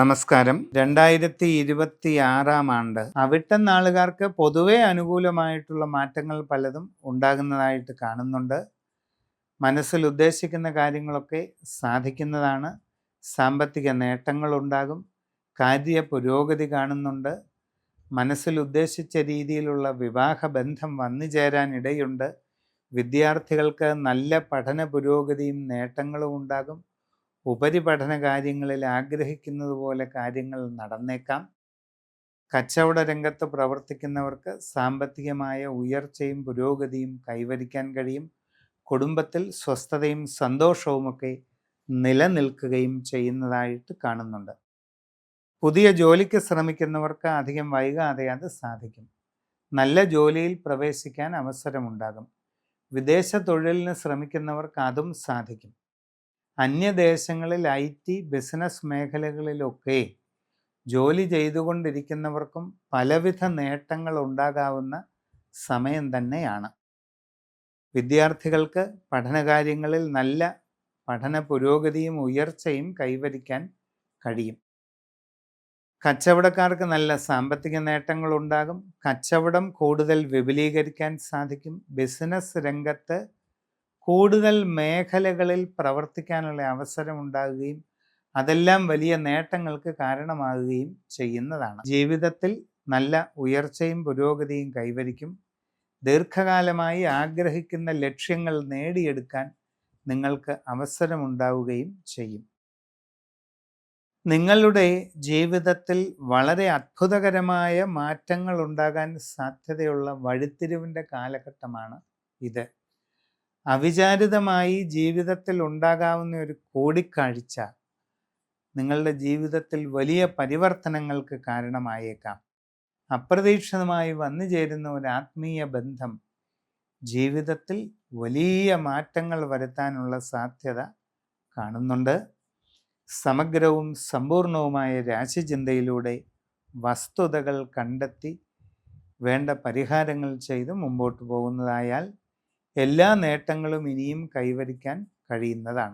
നമസ്കാരം. രണ്ടായിരത്തി ഇരുപത്തി ആറാം ആണ്ട് അവിട്ടം നാളുകാർക്ക് പൊതുവെ അനുകൂലമായിട്ടുള്ള മാറ്റങ്ങൾ പലതും ഉണ്ടാകുന്നതായിട്ട് കാണുന്നുണ്ട്. മനസ്സിൽ ഉദ്ദേശിക്കുന്ന കാര്യങ്ങളൊക്കെ സാധിക്കുന്നതാണ്. സാമ്പത്തിക നേട്ടങ്ങൾ ഉണ്ടാകും. കാര്യ പുരോഗതി കാണുന്നുണ്ട്. മനസ്സിൽ ഉദ്ദേശിച്ച രീതിയിലുള്ള വിവാഹ ബന്ധം വന്നു ചേരാനിടയുണ്ട്. വിദ്യാർത്ഥികൾക്ക് നല്ല പഠന പുരോഗതിയും നേട്ടങ്ങളും ഉണ്ടാകും. ഉപരിപഠന കാര്യങ്ങളിൽ ആഗ്രഹിക്കുന്നത് പോലെ കാര്യങ്ങൾ നടന്നേക്കാം. കച്ചവട രംഗത്ത് പ്രവർത്തിക്കുന്നവർക്ക് സാമ്പത്തികമായ ഉയർച്ചയും പുരോഗതിയും കൈവരിക്കാൻ കഴിയും. കുടുംബത്തിൽ സ്വസ്ഥതയും സന്തോഷവുമൊക്കെ നിലനിൽക്കുകയും ചെയ്യുന്നതായിട്ട് കാണുന്നുണ്ട്. പുതിയ ജോലിക്ക് ശ്രമിക്കുന്നവർക്ക് അധികം വൈകാതെ അത് സാധിക്കും. നല്ല ജോലിയിൽ പ്രവേശിക്കാൻ അവസരമുണ്ടാകും. വിദേശ തൊഴിലിന് ശ്രമിക്കുന്നവർക്ക് അതും സാധിക്കും. അന്യദേശങ്ങളിൽ ഐ ടി ബിസിനസ് മേഖലകളിലൊക്കെ ജോലി ചെയ്തുകൊണ്ടിരിക്കുന്നവർക്കും പലവിധ നേട്ടങ്ങൾ ഉണ്ടാകാവുന്ന സമയം തന്നെയാണ്. വിദ്യാർത്ഥികൾക്ക് പഠനകാര്യങ്ങളിൽ നല്ല പഠന പുരോഗതിയും ഉയർച്ചയും കൈവരിക്കാൻ കഴിയും. കച്ചവടക്കാർക്ക് നല്ല സാമ്പത്തിക നേട്ടങ്ങൾ ഉണ്ടാകും കച്ചവടം കൂടുതൽ വിപുലീകരിക്കാൻ സാധിക്കും. ബിസിനസ് രംഗത്ത് കൂടുതൽ മേഖലകളിൽ പ്രവർത്തിക്കാനുള്ള അവസരം ഉണ്ടാകുകയും അതെല്ലാം വലിയ നേട്ടങ്ങൾക്ക് കാരണമാകുകയും ചെയ്യുന്നതാണ്. ജീവിതത്തിൽ നല്ല ഉയർച്ചയും പുരോഗതിയും കൈവരിക്കും. ദീർഘകാലമായി ആഗ്രഹിക്കുന്ന ലക്ഷ്യങ്ങൾ നേടിയെടുക്കാൻ നിങ്ങൾക്ക് അവസരമുണ്ടാവുകയും ചെയ്യും. നിങ്ങളുടെ ജീവിതത്തിൽ വളരെ അത്ഭുതകരമായ മാറ്റങ്ങൾ ഉണ്ടാകാൻ സാധ്യതയുള്ള വഴിത്തിരിവിന്റെ കാലഘട്ടമാണ് ഇത്. അവിചാരിതമായി ജീവിതത്തിൽ ഉണ്ടാകാവുന്ന ഒരു കൂടിക്കാഴ്ച നിങ്ങളുടെ ജീവിതത്തിൽ വലിയ പരിവർത്തനങ്ങൾക്ക് കാരണമായേക്കാം. അപ്രതീക്ഷിതമായി വന്നു ചേരുന്ന ഒരു ആത്മീയ ബന്ധം ജീവിതത്തിൽ വലിയ മാറ്റങ്ങൾ വരുത്താനുള്ള സാധ്യത കാണുന്നുണ്ട്. സമഗ്രവും സമ്പൂർണവുമായ രാശിചിന്തയിലൂടെ വസ്തുതകൾ കണ്ടെത്തി വേണ്ട പരിഹാരങ്ങൾ ചെയ്ത് മുമ്പോട്ട് പോകുന്നതായാൽ എല്ലാ നേട്ടങ്ങളും ഇനിയും കൈവരിക്കാൻ കഴിയുന്നതാണ്.